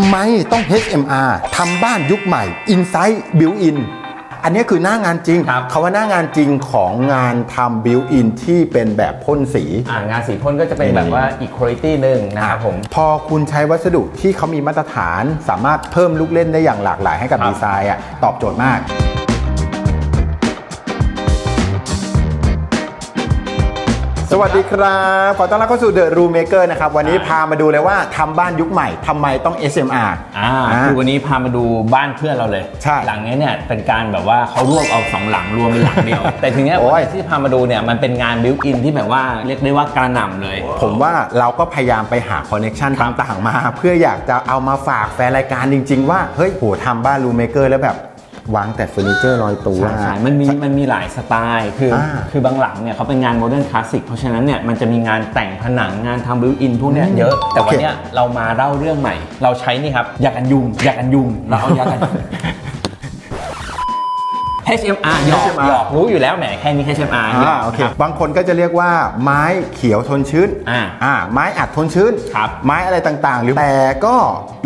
ำไมต้อง HMR ทำบ้านยุคใหม่ Insight Built-in อันนี้คือหน้างานจริงครับ คำว่าหน้างานจริงของงานทำ Built-in ที่เป็นแบบพ่นสี อ่างานสีพ่นก็จะเป็นแบบว่าอีกคุณภาพหนึ่งนะครับผม พอคุณใช้วัสดุที่เขามีมาตรฐาน สามารถเพิ่มลูกเล่นได้อย่างหลากหลายให้กับครับ ดีไซน์อะตอบโจทย์มาก สวัสดีครับ ขอต้อนรับเข้าสู่ The Room Maker นะครับ วันนี้พามาดูเลยว่าทำบ้านยุคใหม่ทำไมต้อง SMR อ่าอ่าคือวันนี้พามาดูบ้านเพื่อนเราเลย ใช่หลังนี้เนี่ยเป็นการแบบว่าเขารวบเอาสองหลังรวมเป็นหลังเดียว แต่ทีเนี้ยโอ้ย ที่พามาดูเนี่ยมันเป็นงานบิวอินที่แบบว่าเรียกได้ว่ากระหน่ำเลย ผมว่าเราก็พยายามไปหาคอนเน็ชันต่างๆมา เพื่ออยากจะเอามาฝากแฟนรายการจริง ๆ ว่า เฮ้ยโหทำบ้าน Room Maker แล้วแบบ วางแต่เฟอร์นิเจอร์ลอยตัวใช่ใช่มันมีมันมีหลายสไตล์คืออาคือบางหลังเนี่ยเขาเป็นงานโมเดิร์นคลาสสิกเพราะฉะนั้นเนี่ยมันจะมีงานแต่งผนังงานทำบิวอินพวกเนี้ยเยอะ แต่วันเนี้ยเรามาเล่าเรื่องใหม่ เราใช้นี่ครับยากันยุงยากันยุงเราเอายากัน HMR หยอก HMR หยอกรู้อยู่แล้วแหมแค่นี้ HMR นี่ยอ่าโอเคครับ บางคนก็จะเรียกว่าไม้เขียวทนชื้นอ่าอ่าไม้อัดทนชื้น ครับไม้อะไรต่างๆ หรือแต่ก็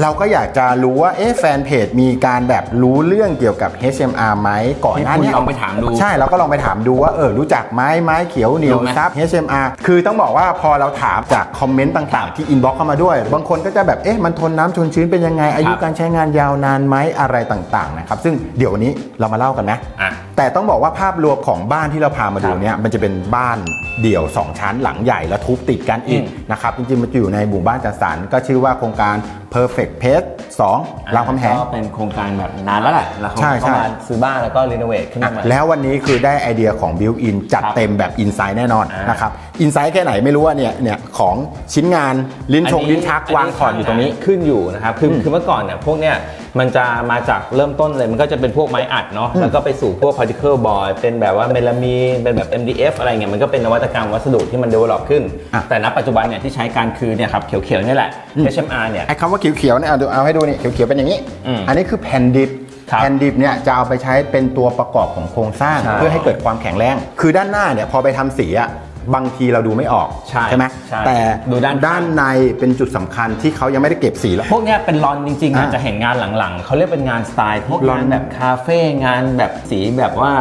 เราก็อยากจะรู้ว่าเอ๊ะแฟนเพจมีการแบบรู้เรื่องเกี่ยวกับ HMR ไหมก่อนหน้าให้คุณนี้ลองไปถามดูใช่เราก็ลองไปถามดูว่าเออรู้จักไม้ไม้เขียวเหนียวรู้ไหม ซับ HMR คือต้องบอกว่าพอเราถามจากคอมเมนต์ต่างๆ ที่อินบ็อกเข้ามาด้วย บางคนก็จะแบบเอ๊ะมันทนน้ำทนชื้นเป็นยังไงอายุการใช้งานยาวนานไหมอะไรต่างๆนะครับซึ่งเดี๋ยววันนี้เรามาเล่ากันนะอะ แต่ต้องบอกว่าภาพรวมของบ้านที่เราพามาดูเนี่ยมันจะเป็นบ้านเดี่ยว 2 ชั้นหลังใหญ่แล้วทุบติดกันอีกอืมนะครับจริงๆมันจะอยู่ในหมู่บ้านจัดสรรก็ชื่อว่าโครงการ perfect place 2รามคำแหงก็เป็นโครงการแบบนานแล้วแหละแล้วเขาใช่ใช่เข้ามาซื้อบ้านแล้วก็รีโนเวทขึ้นมาใหม่แล้ววันนี้คือได้ไอเดียของ built in จัดครับเต็มแบบ inside แน่นอนอ่านนะครับ inside แค่ไหนไม่รู้ว่าเนี่ยเนี่ยของชิ้นงานลิ้นชงลิ้นชักวางถอดอยู่ตรงนี้ ขึ้นอยู่นะครับคือคือเมื่อก่อนเนี่ยพวกเนี้ยมันจะมาจากเริ่มต้นเลยมันก็จะเป็นพวกไม้อัดเนาะแล้วก็ไปสู่พวก particle board เป็นแบบว่าเมลามีนเป็นแบบ MDF อะไรเงี้ยมันก็เป็นนวัตกรรมวัสดุที่มัน develop ขึ้นอะแต่ณปัจจุบันเนี่ยที่ใช้การคือเนี่ยครับเขียวๆนี่แหละ HMR เนี่ยไอ้คำว่าเขียวๆเนี่ยเอาดูเอาให้ดูนี่เขียวๆเป็นอย่างนี้อืมอันนี้คือแผ่นดิบครับแผ่นดิบเนี่ยจะเอาไปใช้เป็นตัวประกอบของโครงสร้างใช่เพื่อให้เกิดความแข็งแรง คือด้านหน้าเนี่ยพอไปทำสีอะ บางทีเราดูไม่ออกใช่ไหมใช่แต่ดูด้านด้านในเป็นจุดสำคัญที่เขายังไม่ได้เก็บสีแล้วพวกเนี้ยเป็นรอนจริงๆอ่านะจะเห็นงานหลังๆเขาเรียกเป็นงานสไตล์พวกรอนงานแบบคาเฟ่งานแบบสีแบบว่า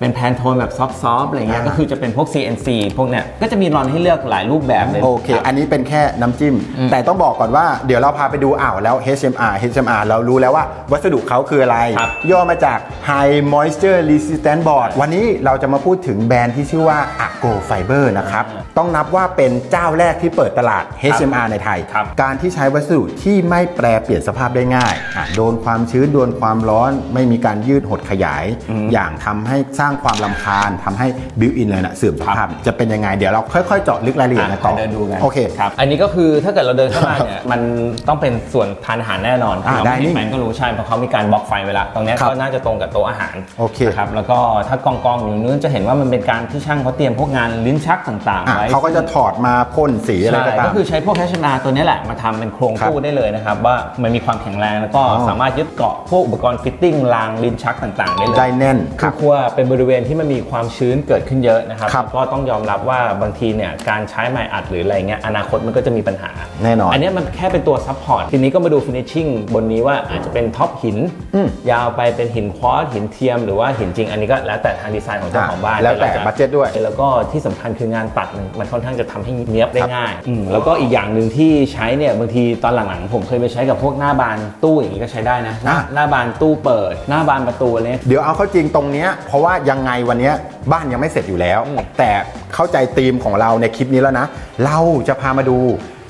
เป็นแพนโทนแบบซอฟต์ๆอะไรเงี้ยอ่าก็คือจะเป็นพวก CNC พวกเนี้ยก็จะมีรอนให้เลือกหลายรูปแบบเลย โอเค อันนี้เป็นแค่น้ำจิ้ม แต่ต้องบอกก่อนว่าเดี๋ยวเราพาไปดูอ่าวแล้ว HMR HMR เรารู้แล้วว่าวัสดุเขาคืออะไรครับย่อมาจาก High Moisture Resistant Board วันนี้เราจะมาพูดถึงแบรนด์ที่ชื่อว่า Ago Fiber นะครับ ต้องนับว่าเป็นเจ้าแรกที่เปิดตลาด HMR ในไทยครับการที่ใช้วัสดุที่ไม่แปรเปลี่ยนสภาพได้ง่ายอะโดนความชื้น โดนความร้อน ไม่มีการยืดหดขยาย อย่างทำให้สร้างความลำคาญทำให้บิวอินเลยนะเสื่อมสภาพจะเป็นยังไงเดี๋ยวเราค่อยๆเจาะลึกรายละเอียดอะกันต่อไปเดินดูกันโอเคครับอันนี้ก็คือถ้าเกิดเราเดินเข้ามาเนี่ยมันต้องเป็นส่วนทานอาหารแน่นอนอะเราได้ไม่นี่เห็นแฟนก็รู้ใช่เพราะเขามีการบล็อกไฟไว้แล้วตรงเนี้ยครับก็น่าจะตรงกับโต๊ะอาหารโอเคนะครับแล้วก็ถ้ากองกองๆอยู่นู้นจะเห็นว่ามันเป็นการที่ช่างเขาเตรียมพวกงานลิ้นชักต่างๆอะไว้เขาก็จะถอดมาพ่นสีอะไรใช่ก็ตามก็คือใช้พวกแคชนาตัวนี้แหละมาทำเป็นโครงครับตู้ได้เลยนะครับว่ามันมีความแข็งแรงแล้วก็อ๋อสามารถยึดเกาะพวกอุปกรณ์ฟิตติ้งรางลิ้นชักต่างๆ ได้เลยได้แน่นคคืรัอบครัวเป็นบริเวณที่มันมีความชื้นเกิดขึ้นเยอะนะครับครับก็ต้องยอมรับว่าบางทีเนี่ยการใช้ไม้อัดหรืออะไรเงี้ยอนาคตมันก็จะมีปัญหาแน่นอนอันเนี้ยมันแค่เป็นตัวซัพพอร์ตทีนี้ก็มาดูฟินิชชิ่งบนนี้ว่าอาจจะเป็นท็อปหิน อืม ยาวไปเป็นหินควอตหินเทียม หรือว่าหินจริง อันนี้ก็แล้วแต่ทางดีไซน์ของเจ้าของบ้านแล้วแต่ราจะบัตเจ็ตด้วย แล้วก็ที่สำคัญคืองานตัดมันมันค่อนข้างจะทำให้เนี้ยบได้ง่ายอืมแล้วก็อีกอย่างหนึ่งที่ใช้เนี่ยบางทีตอนหลังๆ ผมเคยไปใช้กับพวกหน้าบานตู้อย่างนี้ก็ใช้ได้นะหน้าอะ หน้าบานตู้เปิด หน้าบานประตูอะไรเนี้ยเดี๋ยวเอาเข้าจริงตรงเนี้ยเพราะว่ายังไงวันเนี้ยบ้านยังไม่เสร็จอยู่แล้วอืมแต่เข้าใจธีมของเราในคลิปนี้แล้วนะ เราจะพามาดู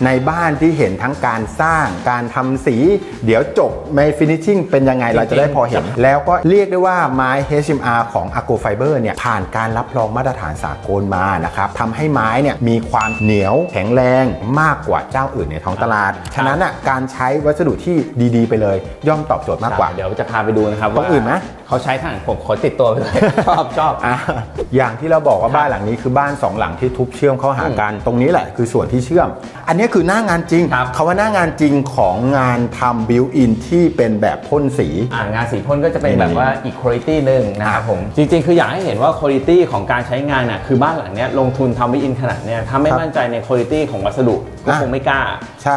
ในบ้านที่เห็นทั้งการสร้างการทำสี เดี๋ยวจบในฟินิชชิ่งเป็นยังไงเราจะได้พอเห็น แล้วก็เรียกได้ว่าไม้ HMR ของ Ago Fiber เนี่ยผ่านการรับรองมาตรฐานสากลมานะครับทำให้ไม้เนี่ยมีความเหนียวแข็งแรงมากกว่าเจ้าอื่นในท้องตลาด ฉะนั้นอะการใช้วัสดุที่ดีๆ ไปเลย ย่อมตอบโจทย์มากกว่า เดี๋ยวจะพาไปดูนะครับตรงอื่นไหม เขาใช้ทางผมขอติดตัวไปเลยชอบชอบอะอย่างที่เราบอกว่าบ้านหลังนี้คือบ้านสองหลังที่ทุบเชื่อมเข้าหากันตรงนี้แหละคือส่วนที่เชื่อม อันนี้คือหน้างานจริงครับคำว่าหน้างานจริงของงานทำบิวอินที่เป็นแบบพ่นสีอ่างานสีพ่นก็จะเป็นนี่แบบว่าอีกคุณภาพหนึ่งนะครับผมจริง ๆ คืออยากให้เห็นว่าคุณภาพของการใช้งานน่ะคือบ้านหลังเนี้ยลงทุนทำวิอินขนาดเนี้ยถ้าไม่ครับมั่นใจในคุณภาพของวัสดุก็อะคงไม่กล้า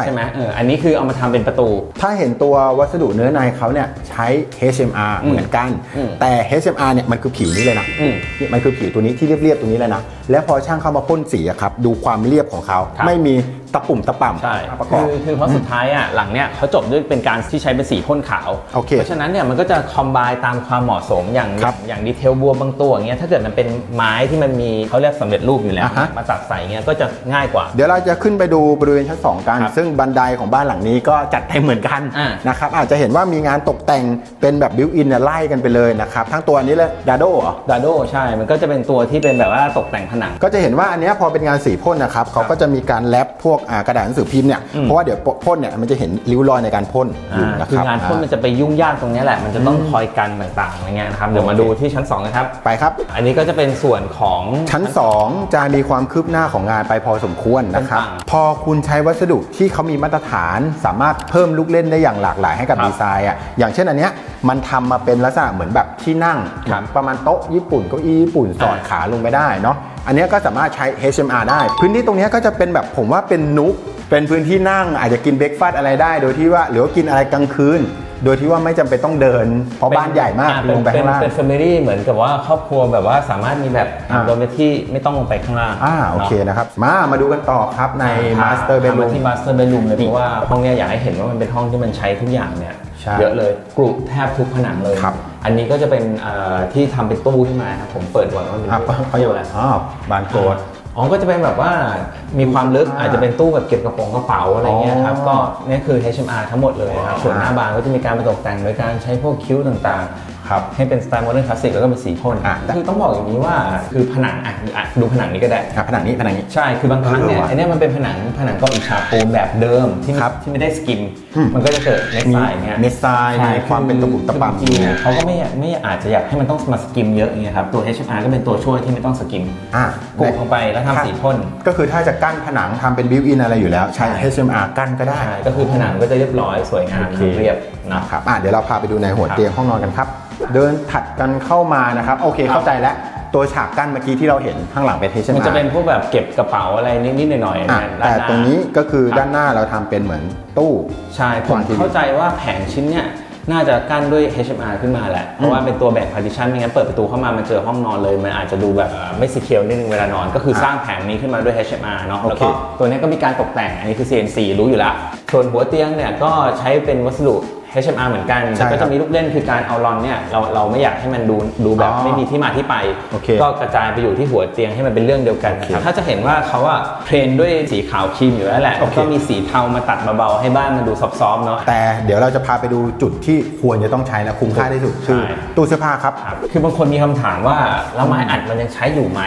ใช่ไหมเอออันนี้คือเอามาทำเป็นประตู ถ้าเห็นตัววัสดุเนื้อในเขาเนี่ยใช้ HMR อืมเหมือนกันอืมแต่ HMR เนี่ยมันคือผิวนี้เลยนะอืมนี่มันคือผิวตัวนี้ที่เรียบๆตรงนี้เลยนะแล้วพอช่างเข้ามาพ่นสีอะครับดูความเรียบของเขาครับไม่มี ตะปุ่มตะป่ำใช่มาประกอคืบอคือเพราะสุดท้ายอะหลังเนี้ยเขาจบด้วยเป็นการที่ใช้เป็นสีพ่นขาวโอเคราะฉะนั้นเนี่ยมันก็จะคอมไบตามความเหมาะสมอย่างอครัย่าบงอย่างดีเทลบัวบางตัวอย่างเงี้ยถ้าเกิดมันเป็นไม้ที่มันมีเขาเรียกสำเร็จรูปอยู่แล้ว อ่าฮะ มาตัดใส่เงี้ยก็จะง่ายกว่า เดี๋ยวเราจะขึ้นไปดูบริเวณชั้น 2 กัน ครับซึ่งบันไดของบ้านหลังนี้ก็จัดเต็มเหมือนกันอ่านะครับอาจจะเห็นว่ามีงานตกแต่งเป็นแบบบิวอินไล่กันไปเลยนะครับ ทั้งตัวนี้เลยดาโดเหรอ ดาโดใช่ มันก็จะเป็นตัวที่เป็นแบบว่าตกแต่งผนัง ก็จะเห็นว่าอันเนี้ยพอเป็นงานสีพ่นนะครับเขาก็จะมีการแรปพวกอ่ากระดาษหนังสือพิมพ์เนี่ยอืมเพราะว่าเดี๋ยวพ่นเนี่ยมันจะเห็นริ้วรอยในการพ่นอยู่อ่านะคคือรับงานพ่นมันจะไปยุ่งยากตรงเนี้ยแหละ มันจะต้องคอยกันต่างๆอะไรเงี้ยนะครับ เดี๋ยวมาดูที่ชั้น2นะครับ ไปครับ อันนี้ก็จะเป็นส่วนของ ชั้น 2 จะมีความคืบหน้าของงานไปพอสมควรนะครับ ต่างๆพอคุณใช้วัสดุที่เขามีมาตรฐาน สามารถเพิ่มลูกเล่นได้อย่างหลากหลายให้กับครับดีไซน์อะอย่างเช่นอันเนี้ยมันทำมาเป็นลักษณะเหมือนแบบที่นั่งครับประมาณโต๊ะญี่ปุ่นเก้าอี้ญี่ปุ่นสอดอ่าขาลงไปได้เนาะ อันนี้ก็สามารถใช้ HMR ได้ พื้นที่ตรงนี้ก็จะเป็นแบบผมว่าเป็นนุกเป็นพื้นที่นั่งอาจจะกินเบรกฟาสอะไรได้ โดยที่ว่าหรือว่ากินอะไรกลางคืน โดยที่ว่าไม่จำเป็นต้องเดิน เพราะบ้านใหญ่มากอ่ลงไปข้างล่าง เป็นแฟมิลี่เหมือนกับว่าครอบครัวแบบว่าสามารถมีแบบอ่า โดยที่ไม่ต้องลงไปข้างล่างอ่าโอเคนาะนะครับ มามาดูกันต่อครับใน Master พา Bedroom มาที่มาสเตอร์เบดรูมเลยเพราะว่าห้องเนี้ยอยากให้เห็นว่ามันเป็นห้องที่มันใช้ทุกอย่างเนี่ยใช่เยอะเลยกรุแทบทุกผนังเลย ครับ อันนี้ก็จะเป็นเอ่อที่ทำเป็นตู้ขึ้นมาครับผมเปิดก่อนว่ามันอะเป็นเขาอยู่ตู้อะไรอ๋อบานโกด อ๋อ ก็จะเป็นแบบว่ามีความลึกอ่าอาจจะเป็นตู้แบบเก็บกระโปรงกระเป๋าอะไรเงี้ยครับอ๋อก็เนี่ยคือ HMR ทั้งหมดเลยครับ ส่วนหน้าอ่าบานก็จะมีการมาตกแต่งโดยการใช้พวกคิ้วต่างๆ ครับให้เป็นสไตล์โมเดิร์นคลาสสิกแล้วก็เป็นสีพ่นอะคือต้องบอกอย่างนี้ว่าคือผนังอะอะดูผนังนี้ก็ได้อะผนังนี้ผนังนี้ ใช่คือบางครั้งเนี่ยเออว่ะไอันนี้มันเป็นผนังผนังกรอบอิฐฉาบปูนแบบเดิมที่ไม่ครับ ที่ไม่ได้สกิมอืมมันก็จะเกิดเน็ตไซน์เนี่ยเน็ตไซน์ใช่มีความเป็นตะปุ่มตะป่ำคือจริงๆเนี่ยเขาก็ไม่อยากไม่อาจจะอยากให้มันต้องมาสกิมเยอะอย่างเงี้ยครับตัว HMR ก็เป็นตัวช่วยที่ไม่ต้องสกิมอะ กดลงไปแล้วทำสีพ่นก็คือถ้าจะกั้นผนังทำเป็นบิวอินอะไรอยู่แล้ว ใช้ใช่ HMR กั้นก็ได้ ใช่ก็คือผนังก็จะเรียบร้อยสวยงามโอเค เรียบนะครับอะเดี๋ยวเราพาไปดูในหัวครับเตียงห้องนอนกันครับ เดินถัดกันเข้ามานะครับ โอเคครับเข้าใจแล้วตัวฉากกั้นเมื่อกี้ที่เราเห็นข้างหลังเป็น HMR มันจะเป็นพวกแบบเก็บกระเป๋าอะไรนิดๆหน่อยๆอะนะแต่ด้าหาตรงนี้ก็คือครับด้านหน้าเราทำเป็นเหมือนตู้ใช่ผมวางทีวีเข้าใจว่าแผงชิ้นเนี่ยน่าจะกั้นด้วย HMR ขึ้นมาแหละ เพราะว่าเป็นตัวแบ่ง partition ไม่งั้นเปิดประตูเข้ามา มันเจอห้องนอนเลย มันอาจจะดูแบบเอ่อไม่สเกลนิดนึงเวลานอน ก็คือสร้างแผงนี้ขึ้นมาด้วย HMR เนาะโอเคแล้วก็ตัวนี้ก็มีการตกแต่ง อันนี้คือ CNC รู้อยู่แล้ว ส่วนหัวเตียงเนี่ยก็ใช้เป็นวัสดุ HMR เหมือนกันใช่แต่ก็ครัจะบมีลูกเล่นคือการเอาลอนเนี่ยเราเราไม่อยากให้มันดูดูแบบอ๋อไม่มีที่มาที่ไปโอเคก็กระจายไปอยู่ที่หัวเตียงให้มันเป็นเรื่องเดียวกันนะครับโอเคถ้าจะเห็นว่าเขาอะเทรนด้วยสีขาวครีมอยู่แล้วแหละโอแล้วเคก็มีสีเทามาตัดเบาๆให้บ้านมันดูซอฟต์ๆเนาะแต่เดี๋ยวเราจะพาไปดูจุดที่ควรจะต้องใช้และคุ้มค่าที่สุดคือใช่ตู้เสื้อผ้าครับครับคือบางคนมีคำถามว่าแล้วไม้อัดมันยังใช้อยู่ไหม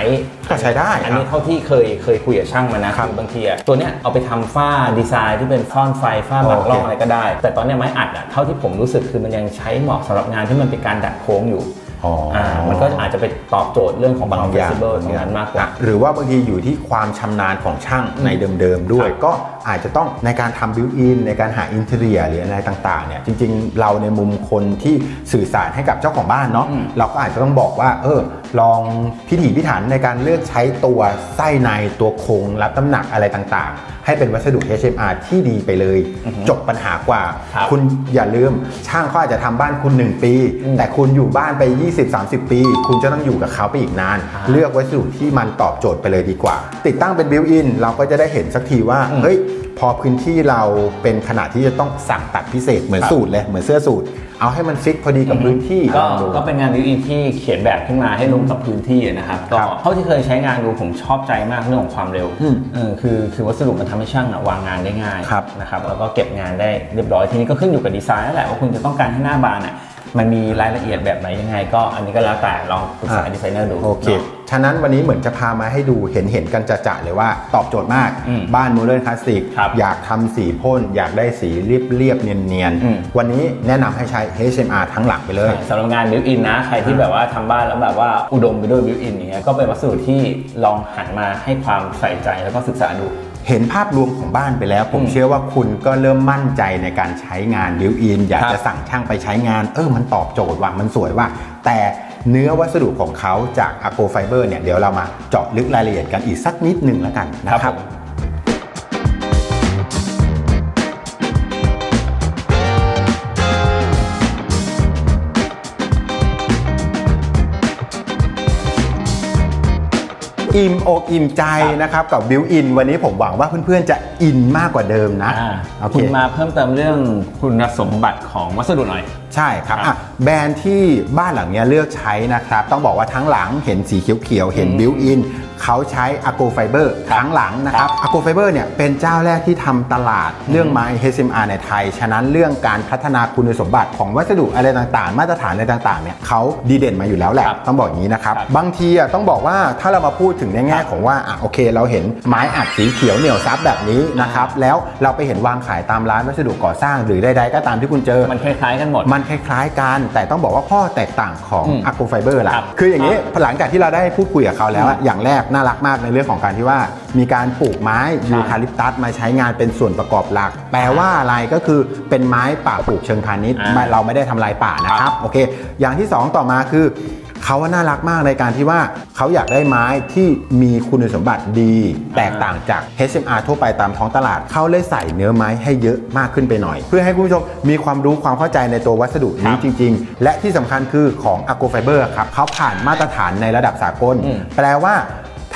ก็ใช้ได้ อันนี้เท่าที่เคยเคยคุยกับช่างมานะครับบางทีอะตัวเนี้ยเอาไปทำฝ้าดีไซน์ที่เป็นซ่อนไฟฝ้าบังร่องโอเคอะไรก็ได้ แต่ตอนเนี้ยไม้อัดอะเท่าที่ผมรู้สึกคือมันยังใช้เหมาะสำหรับงานที่มันเป็นการดัดโค้งอยู่อ๋ออ่ามันก็อาจจะไปตอบโจทย์เรื่องของบางบางเฟอย่างสิเบิลตรงนั้นมากกว่าอะหรือว่าบางทีอยู่ที่ความชำนาญของช่างในเดิมๆด้วยครับก็อาจจะต้องในการทำบิวอินในการหาอินเทอร์เนียหรืออะไรต่างๆเนี่ยจริงๆ เราในมุมคนที่สื่อสารให้กับเจ้าของบ้านเนาะอืมเราก็อาจจะต้องบอกว่าเออ ลองพิถีพิถันในการเลือกใช้ตัวไส้ในตัวโครงรับน้ำหนักอะไรต่างๆ ให้เป็นวัสดุ HMR ที่ดีไปเลย จบปัญหากว่าครับคุณอย่าลืมช่างเขาอาจจะทำบ้านคุณ 1 ปีอืมแต่คุณอยู่บ้านไป 20-30 ปี คุณจะต้องอยู่กับเขาไปอีกนานอ่าเลือกวัสดุที่มันตอบโจทย์ไปเลยดีกว่า ติดตั้งเป็นบิวอินเราก็จะได้เห็นสักทีว่าอืมเฮ้ยพอพื้นที่เราเป็นขนาดที่จะต้องสั่งตัดพิเศษเหมือนครับสูตรเลยเหมือนเสื้อสูตรเอาให้มันฟิกพอดีกับพื้นที่ก็ลองดูก็เป็นงานวิวอินที่เขียนแบบขึ้นมาให้ลงกับพื้นที่นะครับก็ครับเท่าที่เคยใช้งานดูผมชอบใจมากเรื่องของความเร็วอืมเออคือคือวัสดุมันทำให้ช่างอะวางงานได้ง่ายครับนะครับแล้วก็เก็บงานได้เรียบร้อยทีนี้ก็ขึ้นอยู่กับดีไซน์นั่นแหละว่าคุณจะต้องการให้หน้าบานอะ มันมีรายละเอียดแบบไหนยังไง ก็อันนี้ก็แล้วแต่ลองปรึกษาดีไซเนอร์ดูโอเคนาะฉะนั้นวันนี้เหมือนจะพามาให้ดูเห็นเห็นกันจะๆเลยว่าตอบโจทย์มาก อืมบ้านโมเดิร์นคลาสสิกครับอยากทำสีพ่น อยากได้สีเรียบเรียบๆเนียนอืมๆวันนี้แนะนำให้ใช้ HMR ทั้งหลังไปเลยสำหรับงานบิวอินนะ ใครที่แบบว่าทำบ้านแล้วแบบว่าอุดมไปด้วยบิวอินอย่างเงี้ยก็เป็นวัสดุที่ลองหันมาให้ความใส่ใจแล้วก็ศึกษาดู เห็นภาพรวมของบ้านไปแล้วผมอืมเชื่อว่าคุณก็เริ่มมั่นใจในการใช้งานบิวอินอยากครับจะสั่งช่างไปใช้งาน เออมันตอบโจทย์ว่ะมันสวยว่ะแต่เนื้อวัสดุของเขาจาก a g o Fiber เนี่ยเดี๋ยวเรามาเจาะลึกรายละเอียดกันอีกสักนิดหนึ่งแล้วกันนะครับ อิ่มอกอิ่มใจนะครับกับบิวอิน วันนี้ผมหวังว่าเพื่อนๆจะอินมากกว่าเดิมนะอ่าโอเคคุณมาเพิ่มเติมเรื่องคุณสมบัติของวัสดุหน่อย ใช่ครับครับอะแบรนด์ที่บ้านหลังเนี้ยเลือกใช้นะครับ ต้องบอกว่าทั้งหลังเห็นสีเขียวๆเห็นอืมบิวอินเขาใช้ a g o Fiber ครับทั้งหลังนะครับ a g o Fiber เนี่ยเป็นเจ้าแรกที่ทำตลาดเรื่องไม้ HMR ในไทย ฉะนั้นเรื่องการพัฒนาคุณสมบัติของวัสดุอะไรต่างๆ มาตรฐานอะไรต่างๆเนี่ยเขาดีเด่นมาอยู่แล้วแหละครับต้องบอกอย่างนี้นะครับครับบางทีอะต้องบอกว่าถ้าเรามาพูดถึงในแง่ของว่าอะโอเค เราเห็นไม้อัดสีเขียวเหนียวซับแบบนี้นะครับแล้วเราไปเห็นวางขายตามร้านวัสดุก่อสร้างหรือใดๆก็ตามที่คุณเจอมันคล้ายๆกันหมดมันคล้ายๆกัน แต่ต้องบอกว่าข้อแตกต่างของอืม a g o Fiber ล่ะครับคืออย่างนี้ครับหลังจากที่เราได้พูดคุยกับเขาแล้วอะอย่างแรกน่ารักมากในเรื่องของการที่ว่ามีการปลูกไม้ยูคาลิปตัสมาใช้งานเป็นส่วนประกอบหลัก แปลว่าอะไรก็คือเป็นไม้ป่าปลูกเชิงพาณิชย์อ่าไม่เราไม่ได้ทำลายป่านะครับโอเค อย่างที่สองต่อมาคือเขาว่าน่ารักมากในการที่ว่าเขาอยากได้ไม้ที่มีคุณสมบัติดี แตกต่างจาก HMR ทั่วไปตามท้องตลาดเขาเลยใส่เนื้อไม้ให้เยอะมากขึ้นไปหน่อย เพื่อให้คุณผู้ชมมีความรู้ความเข้าใจในตัววัสดุนี้ครับจริง ๆ และที่สำคัญคือของ a g o Fiber ครับเขาผ่านมาตรฐานในระดับสากลอืมแปลว่า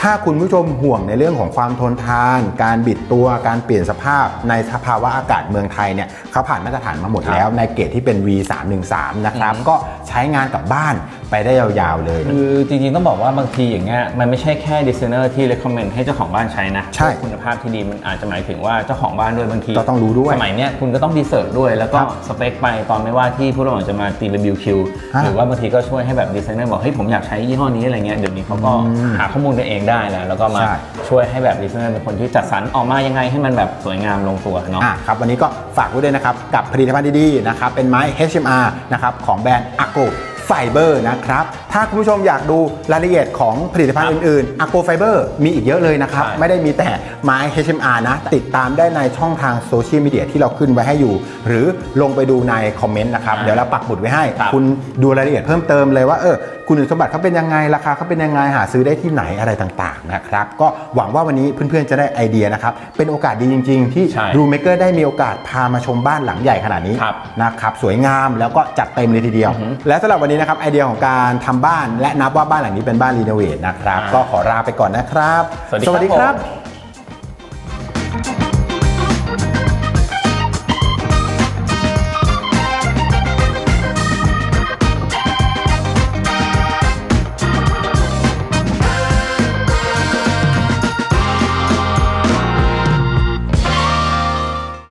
ถ้าคุณผู้ชมห่วงในเรื่องของความทนทาน การบิดตัว การเปลี่ยนสภาพในสภาวะอากาศเมืองไทยเนี่ยเขาผ่านมาตรฐานมาหมดแล้ว ในเกรดที่เป็น V313 นะครับ ก็ใช้งานกับบ้านไปได้ยาวๆเลย คือจริงๆต้องบอกว่าบางทีอย่างเงี้ยมันไม่ใช่แค่ดีไซเนอร์ที่ recommend ให้เจ้าของบ้านใช้นะใช่คุณภาพที่ดีมันอาจจะหมายถึงว่าเจ้าของบ้านด้วยบางทีก็ต้องรู้ด้วย สมัยเนี้ยคุณก็ต้องดีเซิร์ชด้วยแล้วก็ครับสเปคไปตอนไม่ว่าที่ผู้รับเหมาจะมาตีรีวิวคิวฮะหรือว่าบางทีก็ช่วยให้แบบดีไซเนอร์บอกเฮ้ยผมอยากใช้ยี่ห้อนี้อะไรเงี้ยเดี๋ยวนี้เขาก็หาข้อมูลตัวเองได้แล้วแล้วก็มาใช่ ช่วยให้แบบดีไซเนอร์เป็นคนที่จัดสรรออกมายังไงให้มันแบบสวยงามลงตัวเนาะ อะครับวันนี้ก็ฝากไว้ด้วยนะครับ กับผลิตภัณฑ์ดีๆนะครับเป็นไม้ HMR นะครับของแบรนด์ a g o Fiber นะครับ ถ้าคุณผู้ชมอยากดูรายละเอียดของผลิตภัณฑ์ครับอื่นๆ a g o Fiber มีอีกเยอะเลยนะครับ ใช่ ไม่ได้มีแต่ไม้ HMR นะ ติดตามได้ในช่องทางโซเชียลมีเดียที่เราขึ้นไว้ให้อยู่ หรือลงไปดูในคอมเมนต์นะครับอ่าเดี๋ยวเราปักหมุดไว้ให้ ครับ คุณดูรายละเอียดเพิ่มเติมเลยว่าเออ คุณสมบัติเขาเป็นยังไงราคาเขาเป็นยังไงหาซื้อได้ที่ไหนอะไรต่างๆนะครับก็หวังว่าวันนี้เพื่อนๆจะได้ไอเดียนะครับเป็นโอกาสดีจริง ๆ ที่ใช่รูเมเกอร์ได้มีโอกาสพามาชมบ้านหลังใหญ่ขนาดนี้ครับนะครับสวยงามแล้วก็จัดเต็มเลยทีเดียว และสำหรับวันนี้นะครับไอเดียของการทำบ้านและนับว่าบ้านหลังนี้เป็นบ้านรีโนเวทนะครับอ่าก็ขอลาไปก่อนนะครับ สวัสดีครับครับผม